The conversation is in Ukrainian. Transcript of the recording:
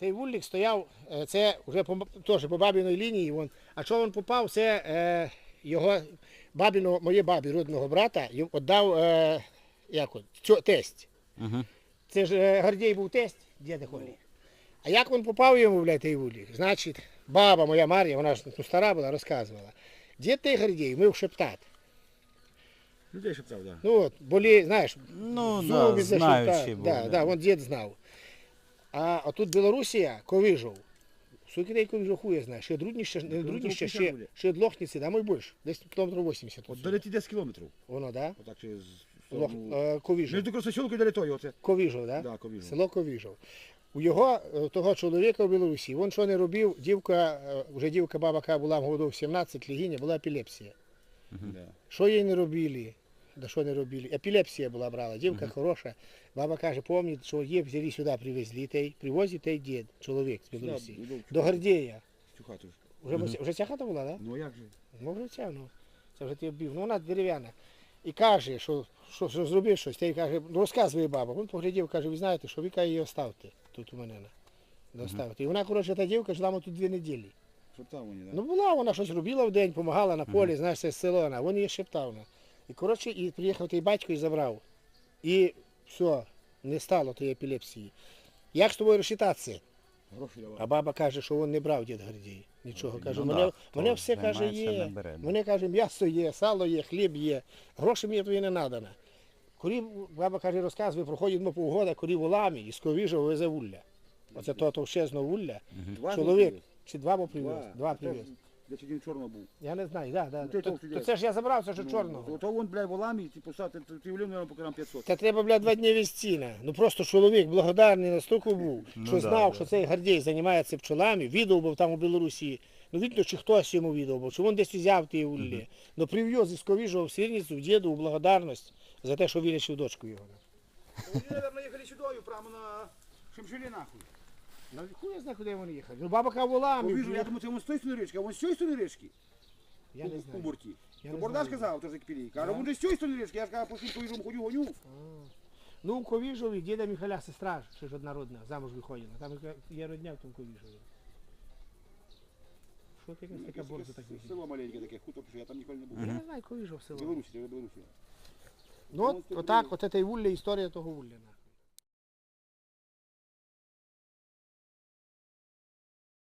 Цей вулик стояв, е, це вже по, теж по бабіної лінії. Вон. А що він попав, це е, його бабіного, моє бабі, родного брата, йому віддав е, як от, цьо- тесть. Угу. Це ж е, Гордій був тесть, діда Холі. А як він попав йому, блядь, той вулик? Значить, баба моя Мар'я, вона ж ну, стара була, розказувала. Дід той Гордій вмив шептати. Людей шептав, да. Ну от, болі, знаєш, Ну, зуби да, зашептав. був. Да, да, вон дід знав. А отут Білорусія, Ковижов. Скільки Ковижов хуя знає, ще Друдніще, не Друдніще, ще, ще Длохніці, да, мой більше, десь кілометрів 80. От далі 10 кілометрів. Воно, да? Отак через Лох, е, Ковижов. Між Красосілкою і оце. Ковижов, да? Да, Ковіжов. Село Ковижов. У його, е, того чоловіка в Білорусі, він що не робив, дівка, е, вже дівка баба, яка була в году в 17, легіня, була епілепсія. Да. Що їй не робили? Да що не робили? Епілепсія була брала, дівка хороша. Баба каже, пам'ятає, що її взяли сюди, привезли, той, привозить той дід, чоловік з Білорусі. До Гордія. Цю хату. Вже, mm вже ця хата була, так? Да? Ну як же? Ну, вже ця, ну. Це вже ти вбив. Ну, вона дерев'яна. І каже, що, що, що зробив щось. Той каже, ну розказує баба. Він поглядів, каже, ви знаєте, що ви каже, її оставте тут у мене. оставте. І вона, коротше, та дівка жила ми тут дві неділі. Шептав мені, да? Ну була, вона щось робила в день, допомагала на полі, знаєш, це село, вона. він її шептав. І коротше, і приїхав той батько і забрав. І все, не стало тієї епілепсії. Як з тобою розчитатися? А баба каже, що він не брав дід Гордій. Нічого. Каже, мене, мене все каже є. Мене каже, м'ясо є, сало є, хліб є. Гроші мені тобі не надано. Корів, баба каже, розказує, проходить ну, півгода, корів у ламі і з ковіжа везе вулля. Оце то товщезно вулля. Чоловік, чи два бо привез? Два. Два То ж привез. Чорно був. Я не знаю, да, да. Ну, То, то це ж я забрав, це ж Ну, чорного. То вон, блядь, в оламі, типу, сати, ти влив, наверное, по грам 500. Та треба, бля, два дні вістіна. Ну просто чоловік благодарний настільки був, Ну що да, знав, да. що цей Гордій займається пчелами, відео був там у Білорусі. Ну видно, чи хтось йому відео був, чи він десь взяв ті уллі. Ну прив'яз із Ковіжого в Сирницю, в діду, у благодарність за те, що вилічив дочку його. Вони, наверное, їхали сюди, прямо на Шемшелі, нахуй. Ну хуй я знаю, куди вони їхали. Ну баба кавула, Повіжу, я думаю, це вон з тої сторони річки, а вон з цієї сторони річки. я не У знаю. борті. Я То не Борда знаю. сказав, то Закипілій. Каже, Да? вон же з цієї сторони річки, я ж кажу, пошли повіжу, ходю, гоню. Ну, у Ковіжові діда Михайля сестра, ще ж однородна, замуж виходила. Там є родня в тому Ковіжові. Що ти якась така борза так? Село маленьке таке, хутор, що я там ніколи не був. Я не знаю, Ковіжов село. Білорусі, це Білорусі. Ну, от, отак, от це і вулля, історія того вулляна.